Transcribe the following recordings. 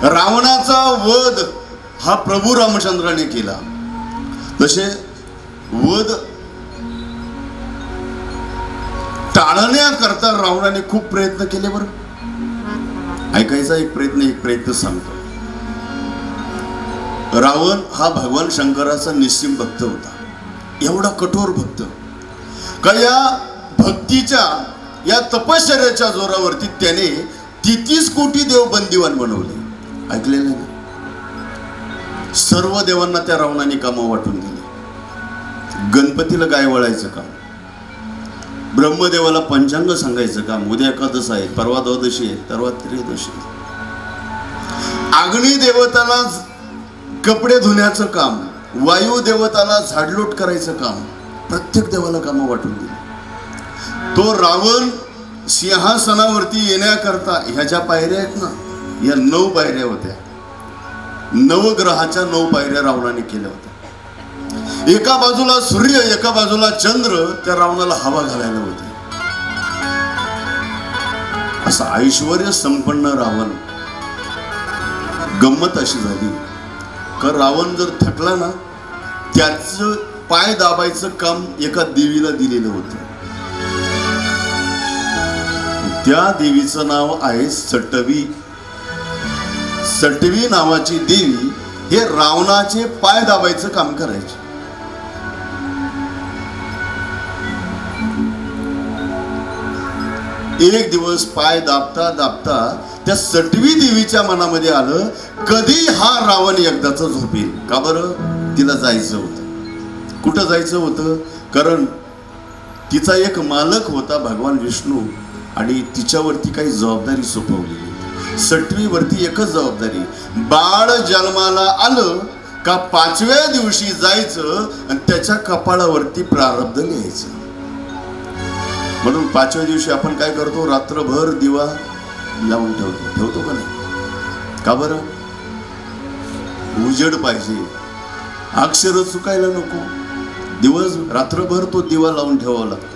रावणाचा वध हा प्रभू रामचंद्राने केला. तसे वध टाळण्याकरता रावणाने खूप प्रयत्न केले बरं. ऐकायचा एक प्रयत्न एक प्रयत्न सांगतो. रावण हा भगवान शंकराचा निस्सिम भक्त होता. एवढा कठोर भक्त. का या भक्तीच्या या तपश्चर्याच्या जोरावरती त्याने तेहतीस कोटी देव बंदिवान बनवले. ऐकलेलं ना? सर्व देवांना त्या रावणाने कामं वाटून दिली. गणपतीला गाय वळायचं काम. ब्रह्मदेवाला पंचांग सांगायचं काम. उद्या एकादश आहे परवा द्वादशी आहे परवा त्रयोदशी आहे. अग्नी देवताला कपडे धुण्याचं काम वायू देवताला झाडलोट करायचं काम प्रत्येक देवाला कामं वाटून दिली. तो रावण सिंहासनावरती येण्याकरता ह्या ज्या पायऱ्या आहेत ना? या नऊ पायऱ्या होत्या. नवग्रहाच्या नऊ पायऱ्या रावणाने केल्या होत्या. एका बाजूला सूर्य एका बाजूला चंद्र त्या रावणाला हवा घालायला होते असं ऐश्वर संपन्न रावण. गंमत अशी झाली. का रावण जर थकला ना त्याच पाय दाबायचं काम एका देवीला दिलेलं होतं. त्या देवीचं नाव आहे सटवी. सटवी नावाची देवी हे रावणाचे पाय दाबायचं काम करायचे. एक दिवस पाय दाबता दाबता त्या सटवी देवीच्या मनामध्ये आलं कधी हा रावण एकदाच झोपेल? का बरं? तिला जायचं होतं. कुठं जायचं होतं? कारण तिचा एक मालक होता भगवान विष्णू आणि तिच्यावरती काही जबाबदारी सोपवली. सटवीवरती एकच जबाबदारी. बाळ जन्माला आलं का पाचव्या दिवशी जायचं आणि त्याच्या कपाळावरती प्रारब्ध लिहायचं? म्हणून पाचव्या दिवशी आपण काय करतो? रात्रभर दिवा लावून ठेवतो. ठेवतो का नाही? का बरं? उजेड पाहिजे. अक्षर चुकायला नको. दिवस रात्रभर तो दिवा लावून ठेवावा लागतो.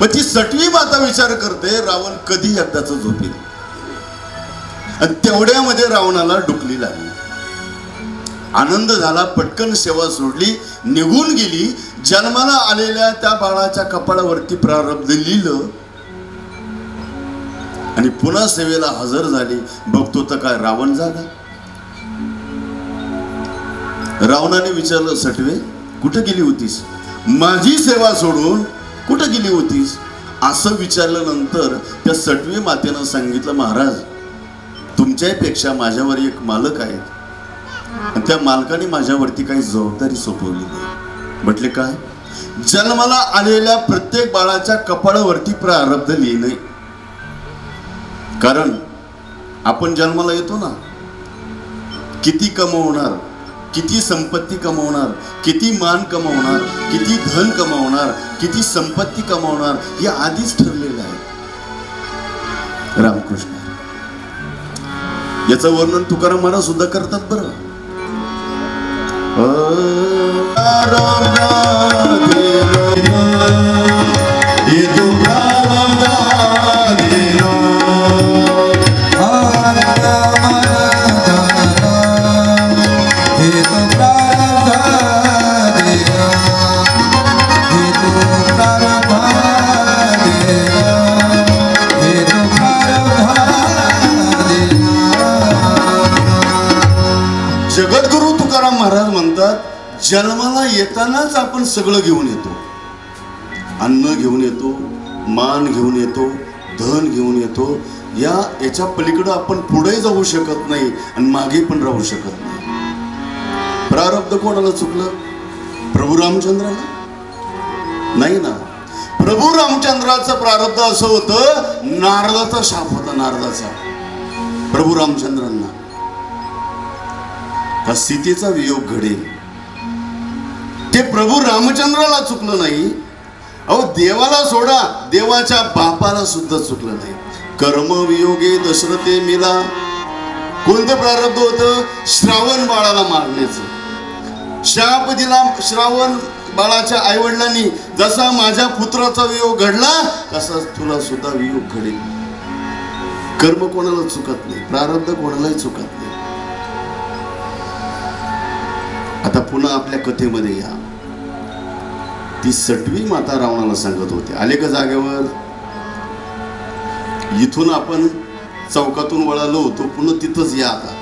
मग ती सटवी माता विचार करते रावण कधी एकदाच झोपेल? आणि तेवढ्यामध्ये रावणाला डुकली लागली. आनंद झाला पटकन सेवा सोडली निघून गेली. जन्माला आलेल्या त्या बाळाच्या कपाळावरती प्रारब्ध लिहिलं. आणि पुन्हा सेवेला हजर झाली. बघतो तर काय रावण झाला. रावणाने विचारलं सटवे कुठं गेली होतीस? माझी सेवा सोडून कुठं गेली होतीस? असं विचारल्यानंतर त्या सटवे मातेनं सांगितलं महाराज तुमच्यापेक्षा माझ्यावर एक मालक आहे आणि त्या मालकाने माझ्यावरती काही जबाबदारी सोपवली नाही. म्हटले काय? जन्माला आलेल्या प्रत्येक बाळाच्या कपाळावरती प्रारब्ध लिहिणे. कारण आपण जन्माला येतो ना. किती कमवणार किती संपत्ती कमवणार किती मान कमवणार किती धन कमवणार किती संपत्ती कमवणार हे आधीच ठरलेलं आहे. रामकृष्ण. याच वर्णन तुकाराम महाराज सुद्धा करतात बरं. जगद्गुरु येतानाच आपण सगळं घेऊन येतो. अन्न घेऊन येतो मान घेऊन येतो धन घेऊन येतो. या याच्या पलीकडं आपण पुढे जाऊ शकत नाही आणि मागे पण राहू शकत नाही. प्रारब्ध कोणाला चुकलं? प्रभू रामचंद्राला? नाही ना. प्रभू रामचंद्राचं प्रारब्ध असं होतं नारदाचा शाप होता नारदाचा. प्रभू रामचंद्रांना. का सीतेचा वियोग घडेल? ते प्रभू रामचंद्राला चुकलं नाही. अहो देवाला सोडा देवाच्या बापाला सुद्धा चुकलं नाही. कर्मवियोगे दशरथे मिला. कोणतं प्रारब्ध होतं? श्रावण बाळाला मारण्याचं. शाप दिला श्रावण बाळाच्या आईवडिलांनी जसा माझ्या पुत्राचा वियोग घडला तसाच तुला सुद्धा वियोग घडेल. कर्म कोणाला चुकत नाही प्रारब्ध कोणालाही चुकत नाही. आता पुन्हा आपल्या कथेमध्ये या. ती सटवी माता रावणाला सांगत होते. आले का जागेवर? इथून आपण चौकातून वळालो होतो पुन्हा तिथंच या आता.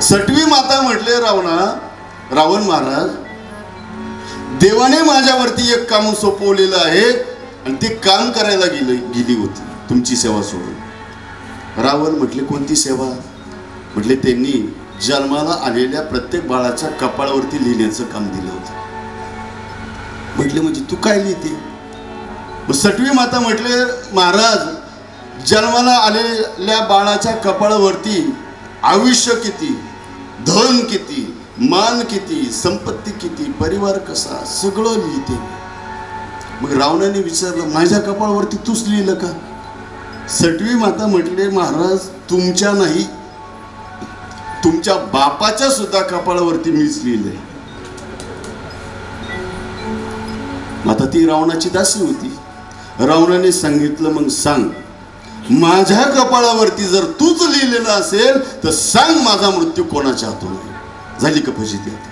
सटवी माता म्हटले रावणा रावण महाराज देवाने माझ्यावरती एक काम सोपवलेलं आहे आणि ते काम करायला गेले गेली होती. तुमची सेवा सोडून. रावण म्हटले कोणती सेवा? म्हटले त्यांनी जन्माला आलेल्या प्रत्येक बाळाच्या कपाळावरती लिहिण्याचं काम दिलं होतं. म्हटले म्हणजे तू काय लिहिते? मग सटवी माता म्हटले महाराज जन्माला आलेल्या बाळाच्या कपाळावरती आयुष्य किती धन किती मान किती संपत्ती किती परिवार कसा सगळं लिहिते. मग रावणाने विचारलं माझ्या कपाळावरती तूच लिहिलं का? सटवी माता म्हटले महाराज तुमच्या नाही तुमच्या बापाच्या सुद्धा कपाळावरती मीच लिहिलंय. आता ती रावणाची दासी होती. रावणाने सांगितलं मग सांग माझ्या कपाळावरती जर तूच लिहिलेलं असेल तर सांग माझा मृत्यू कोणाच्या हातून झाली का फजिती आता?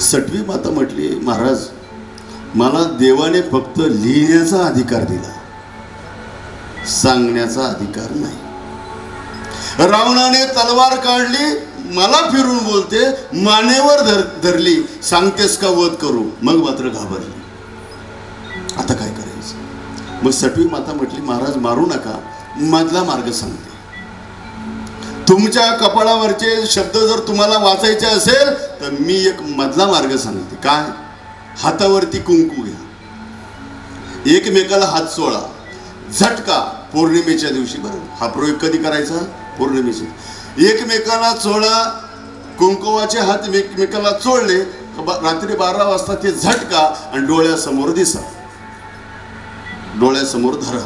सटवी माता म्हटली महाराज मला देवाने फक्त लिहिण्याचा अधिकार दिला. सांगण्याचा अधिकार नाही. रावणाने तलवार काढली मला फिरून बोलते मानेवर धर धरली सांगतेस का वध करू? मग मात्र घाबरली. आता काय करायचं? मग सटवी माता म्हटली महाराज मारू नका मधला मार्ग सांगते. तुमच्या कपाळावरचे शब्द जर तुम्हाला वाचायचे असेल तर मी एक मधला मार्ग सांगते. काय? हातावरती कुंकू घ्या. एकमेकाला हात सोळा झटका. पौर्णिमेच्या दिवशी बरं. हा प्रयोग कधी करायचा? पौर्णिमेच्या एकमेकाला चोळा कुंकुवाचे हात एकमेकाला चोळले रात्री बारा वाजता ते झटका आणि डोळ्यासमोर दिसा. डोळ्यासमोर धरा.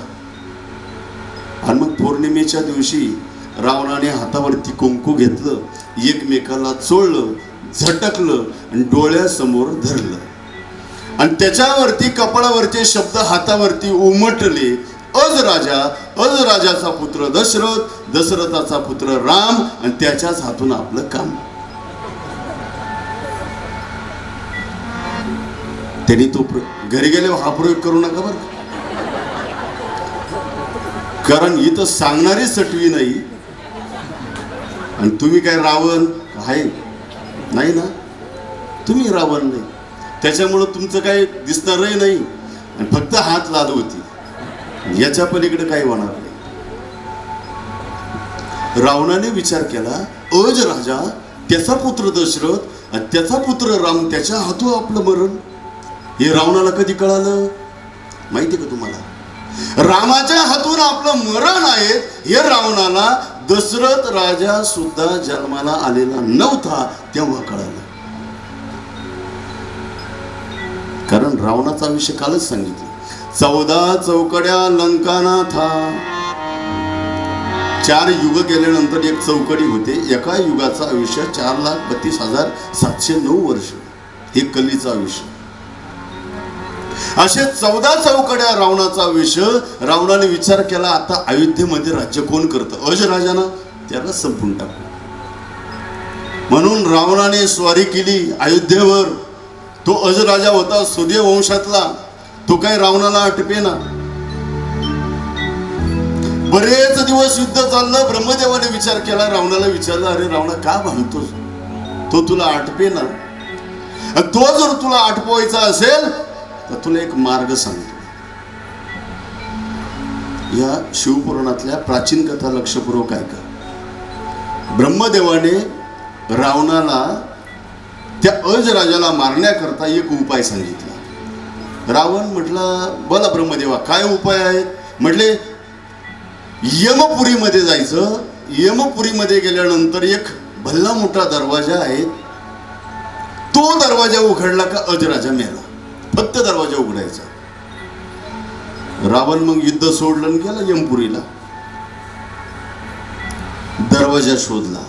आणि मग पौर्णिमेच्या दिवशी रावणाने हातावरती कुंकू घेतलं एकमेकाला चोळलं झटकलं आणि डोळ्यासमोर धरलं. आणि त्याच्यावरती कपाळावरचे शब्द हातावरती उमटले अज राजा अज राजाचा पुत्र दशरथ दशरथाचा पुत्र राम आणि त्याच्याच हातून आपलं काम. त्यांनी तो घरी गेले हा प्रयोग करू नका बरं का. कारण इथं सांगणारी सटवी नाही. आणि तुम्ही काय रावण? आहे. नाही ना? तुम्ही रावण नाही. त्याच्यामुळं तुमचं काही दिसणारही नाही. आणि फक्त हात लाद होती. याच्या पलीकडे काही होणार नाही. रावणाने विचार केला अज राजा त्याचा पुत्र दशरथ आणि त्याचा पुत्र राम त्याच्या हातू आपलं मरण. हे रावणाला कधी कळालं? माहिती का तुम्हाला? रामाच्या हातून आपलं मरण आहे हे रावणाला दशरथ राजा सुद्धा जन्माला आलेला नव्हता तेव्हा कळालं. कारण रावणाचा विषय कालच सांगितलं. चौदा चौकड्या लंकानाथा. चार युग गेल्यानंतर एक चौकडी होते. एका युगाचं आयुष्य चार लाख बत्तीस हजार सातशे नऊ वर्ष. हे कलीचं आयुष्य. असे चौदा चौकड्या रावणाचा विषय रावणाने विचार केला आता अयोध्येमध्ये राज्य कोण करतं? अज राजाना त्याला संपून टाकू म्हणून रावणाने स्वारी केली अयोध्येवर. तो अज राजा होता सूर्यवंशातला. वंशातला तो काय रावणाला आटपेना बरेच दिवस युद्ध चाललं ब्रह्मदेवाने विचार केला रावणाला विचारलं अरे रावणा का भांडतोस? तो तुला आटपे ना. तो जर तुला आटपवायचा असेल तर तुला एक मार्ग सांगतो. या शिवपुराणातल्या प्राचीन कथा लक्षपूर्वक ऐका. ब्रह्मदेवाने रावणाला त्या अज राजाला मारण्याकरता एक उपाय सांगितला. रावण म्हटला बोला ब्रह्मदेवा काय उपाय आहेत? म्हटले यमपुरीमध्ये जायचं. यमपुरीमध्ये गेल्यानंतर एक भल्ला मोठा दरवाजा आहे. तो दरवाजा उघडला का अजराजा मेला. फक्त दरवाजा उघडायचा. रावण मग युद्ध सोडलं आणि गेला यमपुरीला. दरवाजा शोधला.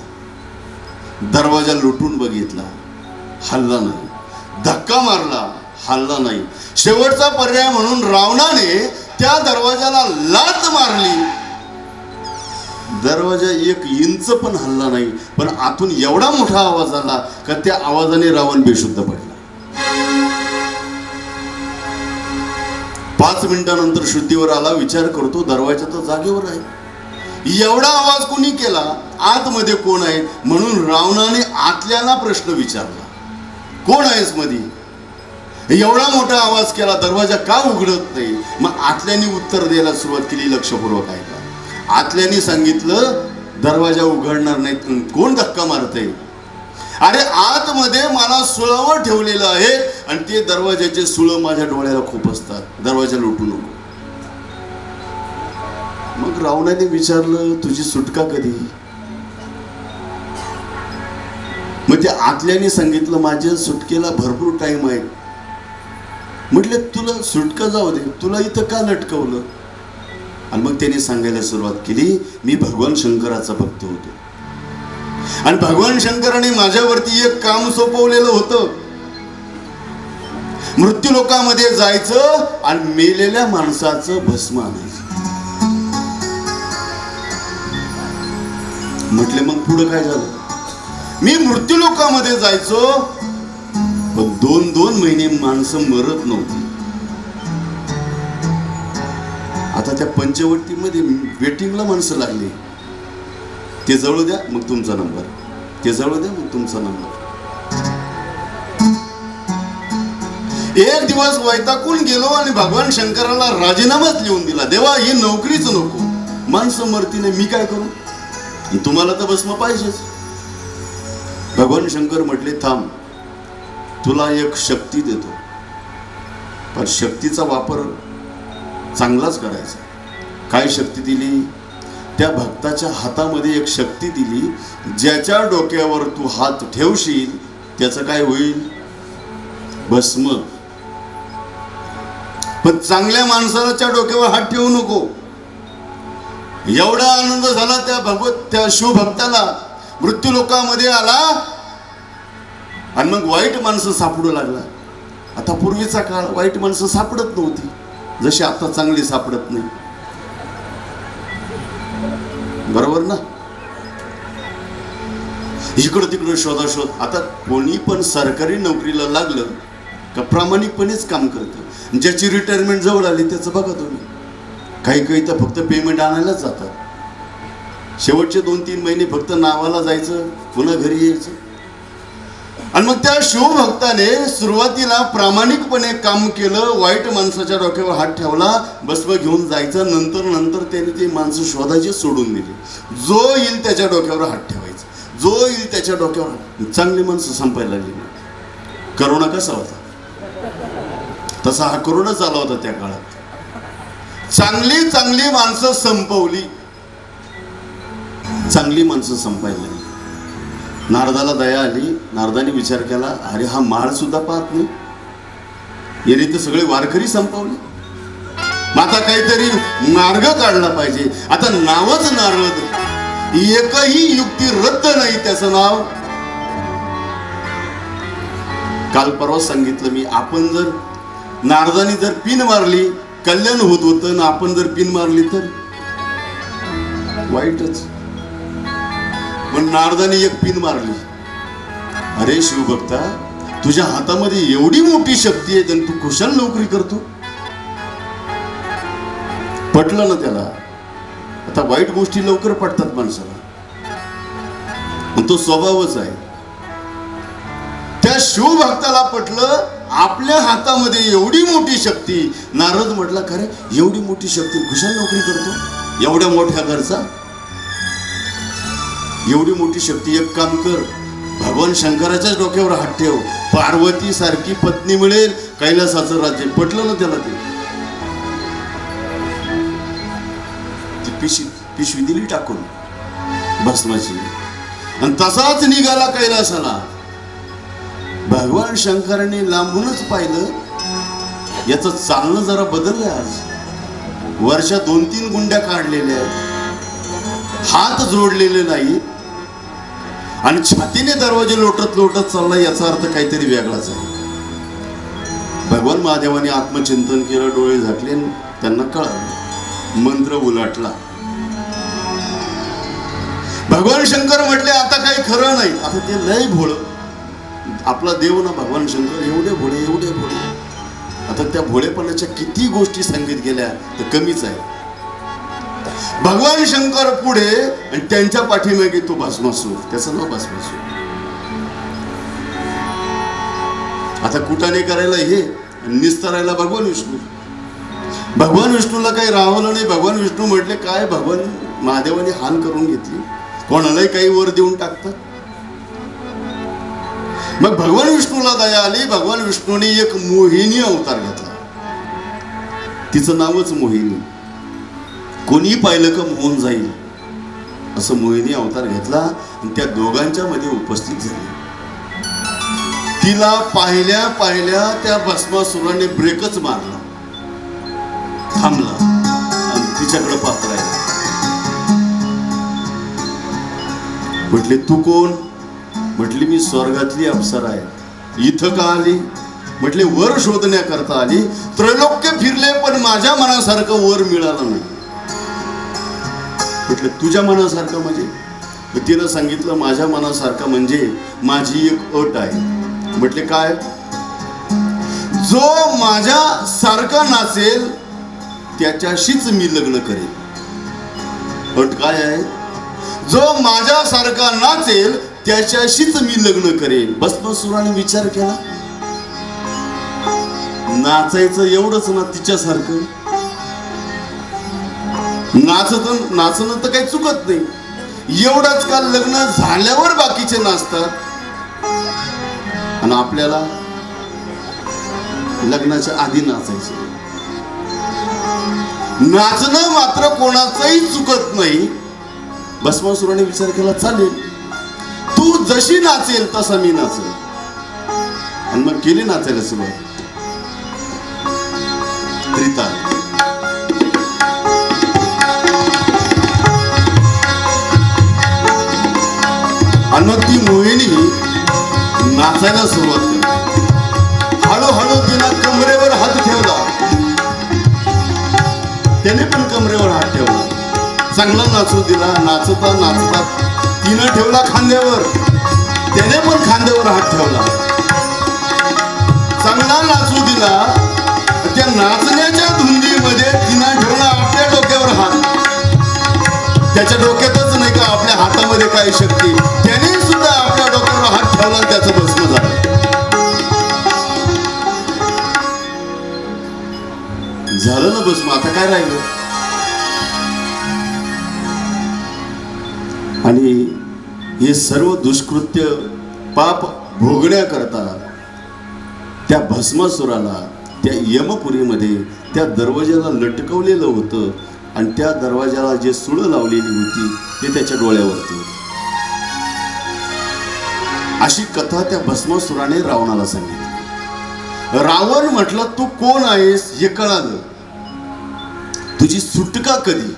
दरवाजा लुटून बघितला. हल्ला नाही. धक्का मारला. हल्ला नाही. शेवटचा पर्याय म्हणून रावणाने त्या दरवाजाला लात मारली. दरवाजा एक इंच पण हल्ला नाही पण आतून एवढा मोठा आवाज आला का त्या आवाजाने रावण बेशुद्ध पडला. पाच मिनिटानंतर शुद्धीवर आला विचार करतो दरवाजा तर जागेवर आहे. एवढा आवाज कोणी केला? आतमध्ये कोण आहे? म्हणून रावणाने आतल्याला प्रश्न विचारला. कोण आहेस मध्ये एवढा मोठा आवाज केला दरवाजा का उघडत नाही? मग आतल्यानी उत्तर द्यायला सुरुवात केली लक्षपूर्वक आहे का सांगितलं दरवाजा उघडणार नाही कोण धक्का मारतय? अरे आतमध्ये मला सुळावर ठेवलेलं आहे आणि ते दरवाजाचे सुळ माझ्या डोळ्याला खूप असतात. दरवाजा लुटू नको. मग रावणाने विचारलं तुझी सुटका कधी? मग ते आतल्याने सांगितलं माझ्या सुटकेला भरपूर टाइम आहे. म्हटलं तुला सुटका जाऊ दे. तुला इथं का लटकवलं? आणि मग त्याने सांगायला सुरुवात केली मी भगवान शंकराचा भक्त होतो. आणि भगवान शंकराने माझ्यावरती एक काम सोपवलेलं होतं. मृत्यू लोकांमध्ये जायचं आणि मेलेल्या माणसाचं भस्म आणायचं. म्हटले मग पुढं काय झालं? मी मृत्यू लोकांमध्ये जायचो पण दोन दोन महिने माणसं मरत नव्हती. आता त्या पंचवटीमध्ये वेटिंगला माणसं लागली. ते जवळ द्या मग तुमचा नंबर. ते जवळ द्या मग तुमचा नंबर. एक दिवस वैतागून गेलो आणि भगवान शंकराला राजीनामाच लिहून दिला. देवा ही नोकरीच नको. माणसं मरतीने मी काय करू? तुम्हाला तर बसमा पाहिजेच. भगवान शंकर म्हटले थांब तुला एक शक्ती देतो. पण शक्तीचा वापर चांगलाच करायचा. काय शक्ती दिली? त्या भक्ताच्या हातामध्ये एक शक्ती दिली ज्याच्या डोक्यावर तू हात ठेवशील त्याचं काय होईल? भस्म. पण चांगल्या माणसाच्या डोक्यावर हात ठेवू नको. एवढा आनंद झाला त्या भगवत त्या शिवभक्ताला. मृत्यू लोकांमध्ये आला आणि मग वाईट माणसं सापडू लागला. आता पूर्वीचा काळ वाईट माणसं सापडत नव्हती जशी आता चांगली सापडत नाही. बरोबर ना? इकडं तिकडं शोधाशोध आता कोणी पण सरकारी नोकरीला लागलं का प्रामाणिकपणेच काम करतं. ज्याची रिटायरमेंट जवळ आली त्याचं बघा तुम्ही. काही काही तर फक्त पेमेंट आणायलाच जातात. शेवटचे दोन तीन महिने फक्त नावाला जायचं पुन्हा घरी यायचं. आणि मग त्या शिवभक्ताने सुरुवातीला प्रामाणिकपणे काम केलं वाईट माणसाच्या डोक्यावर हात ठेवला बसव घेऊन जायचं नंतर नंतर त्याने ते माणसं शोधायचे सोडून दिले. जो येईल त्याच्या डोक्यावर हात ठेवायचा. जो येईल त्याच्या डोक्यावर चांगली माणसं संपायला लागली करोना कसा होता? तसा हा करोना झाला होता त्या काळात. चांगली चांगली माणसं संपवली. चांगली माणसं संपायला लागली. नारदाला दया आली नारदाने विचार केला अरे हा माळ सुद्धा पाहत नाही. याने तर सगळे वारकरी संपवले. मग आता काहीतरी मार्ग काढला पाहिजे. आता नावच नारद एकही युक्ती रद्द नाही त्याचं नाव. काल परवा सांगितलं मी आपण जर नारदाने जर पिन मारली कल्याण होत होतं ना आपण जर पिन मारली तर? वाईटच. पण नारदाने एक पिन मारली. अरे शिवभक्ता तुझ्या हातामध्ये एवढी मोठी शक्ती आहे आणि तू कुशल नोकरी करतो? पटलं ना त्याला. आता वाईट गोष्टी लवकर पटतात माणसाला. तो स्वभावच आहे. त्या शिवभक्ताला पटलं आपल्या हातामध्ये एवढी मोठी शक्ती. नारद म्हटला खरे एवढी मोठी शक्ती कुशल नोकरी करतो? एवढ्या मोठ्या घरचा एवढी मोठी शक्ती एक काम कर. भगवान शंकराच्याच डोक्यावर हात ठेव. पार्वती सारखी पत्नी मिळेल कैलासाचं राज्य. पटलं ना त्याला ते? पिशवी पिशवी दिली टाकून. भस्माची आणि तसाच निघाला कैलासाला. भगवान शंकराने लांबूनच पाहिलं. याचं चालणं जरा बदललं आज. वर्षा दोन तीन गुंड्या काढलेल्या आहेत. हात जोडलेले नाही आणि छातीने दरवाजे लोटत लोटत चालला याचा अर्थ काहीतरी वेगळाच आहे. भगवान महादेवाने आत्मचिंतन केलं डोळे झाकले आणि त्यांना कळलं. मंत्र उलाटला. भगवान शंकर म्हटले आता काही खरं नाही. आता ते लय भोळ. आपला देव ना भगवान शंकर एवढे भोळे एवढे भोळे. आता त्या भोळेपणाच्या किती गोष्टी सांगित गेल्या तर कमीच आहे. भगवान शंकर पुढे आणि त्यांच्या पाठीमागे तो भस्मासूर त्याचं नाव भस्मासूर. आता कुटाने करायला हे आणि निस्तरायला भगवान विष्णू. भगवान विष्णूला काही राहवलं नाही भगवान विष्णू म्हटले काय भगवान महादेवाने हान करून घेतली? कोणालाही काही वर देऊन टाकतात? मग भगवान विष्णूला दया आली भगवान विष्णूने एक मोहिनी अवतार घेतला. तिचं नावच मोहिनी. कोणी पाहिलं का मोहन जाईल. असं मोहिनी अवतार घेतला आणि त्या दोघांच्या मध्ये उपस्थित झाली. तिला पाहिल्या पाहिल्या त्या भस्मासुराने ब्रेकच मारला. थांबला आणि तिच्याकडे पात्र आहे म्हटले तू कोण? म्हटली मी स्वर्गातली अप्सरा आहे. इथं का आली? म्हटले वर शोधण्याकरता आली. त्रैलोक्य फिरले पण माझ्या मनासारखं वर मिळालं नाही. म्हटलं तुझ्या मनासारखं म्हणजे? तिनं सांगितलं माझ्या मनासारखं म्हणजे माझी एक अट आहे. म्हटले काय? जो माझ्या सारखा नाचेल त्याच्याशीच मी लग्न करेन. अट काय आहे? जो माझ्यासारखा नाचेल त्याच्याशीच मी लग्न करेन. भस्मसुराने विचार केला. नाचायचं एवढंच ना तिच्यासारखं. नाचत नाचणं तर काही चुकत नाही. एवढंच का लग्न झाल्यावर बाकीचे नाचतात. आणि आपल्याला लग्नाच्या आधी नाचायचं नाचणं मात्र कोणाचंही चुकत नाही. भस्मासुराने विचार केला चालेल. तू जशी नाचेल तसा मी नाचेल. आणि मग केली नाचायला सुरुवात. त्रिता आणि मग ती मोहिनी नाचायला सुरुवात केली. हळूहळू तिला कमरेवर हात ठेवला. त्याने पण कमरेवर हात ठेवला. चांगला नाचू दिला नाचता नाचता तिनं ठेवला खांद्यावर. त्याने पण खांद्यावर हात ठेवला. चांगला नाचू दिला. त्या नाचण्याच्या धुंदीमध्ये तिनं ठेवला आपल्या डोक्यावर हात. त्याच्या डोक्यातच नाही का आपल्या हातामध्ये काय शक्ती. डोक्यावर त्याचं भस्म झालं. झालं ना भस्म आता काय राहिलं? आणि हे सर्व दुष्कृत्य पाप भोगण्याकरता त्या भस्मासुराला त्या यमपुरीमध्ये त्या दरवाजाला लटकवलेलं होतं आणि त्या दरवाजाला जे सुळं लावलेली होती ते त्याच्या डोळ्यावरती होती. अशी कथा त्या भस्मासुराने रावणाला सांगितली. रावण म्हटलं तू कोण आहेस हे कळालं. तुझी सुटका कधी?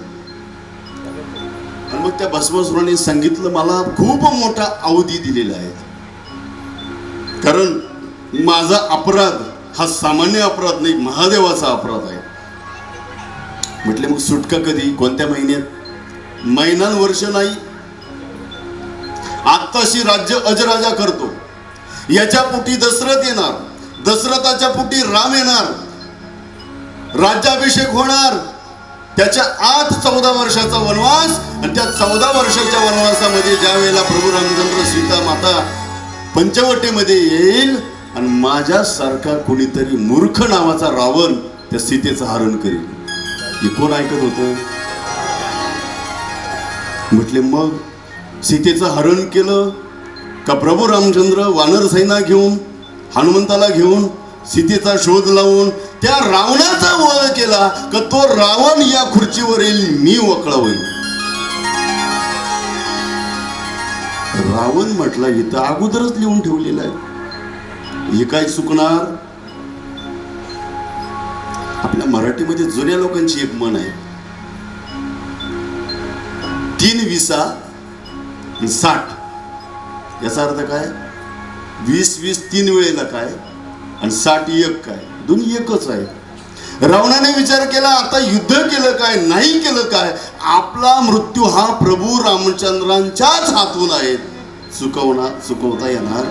आणि मग त्या भस्मासुराने सांगितलं मला खूप मोठा अवधी दिलेला आहे. कारण माझा अपराध हा सामान्य अपराध नाही महादेवाचा अपराध आहे. म्हटले मग सुटका कधी? कोणत्या महिन्यात? महिनान वर्ष नाही आत्ताशी राज्य अजराजा करतो. याच्या पोटी दशरथ येणार दशरथाच्या पोटी राम येणार राज्याभिषेक होणार. त्याच्या आत चौदा वर्षाचा वनवास आणि त्या चौदा वर्षाच्या वनवासामध्ये ज्या वेळेला प्रभू रामचंद्र सीता माता पंचवटीमध्ये येईल आणि माझ्यासारखा कोणीतरी मूर्ख नावाचा रावण त्या सीतेचं हरण करेल. हे कोण ऐकत होतं? म्हटले मग सीतेचं हरण केलं का प्रभू रामचंद्र वानर सैना घेऊन हनुमंताला घेऊन सीतेचा शोध लावून त्या रावणाचा वध केला का तो रावण या खुर्चीवर येईल मी वकळा होईल रावण म्हटला इथं अगोदरच लिहून ठेवलेलं आहे. हे काय चुकणार आपल्या मराठीमध्ये जुन्या लोकांची एक मन आहे. तीन विसा आणि साठ. याचा अर्थ काय? वीस वीस तीन वेळेला काय? आणि साठ एक काय? दोन्ही एकच आहे. रावणाने विचार केला आता युद्ध केलं काय नाही केलं काय? आपला मृत्यू हा प्रभू रामचंद्रांच्याच हातून आहे. चुकवणार चुकवता येणार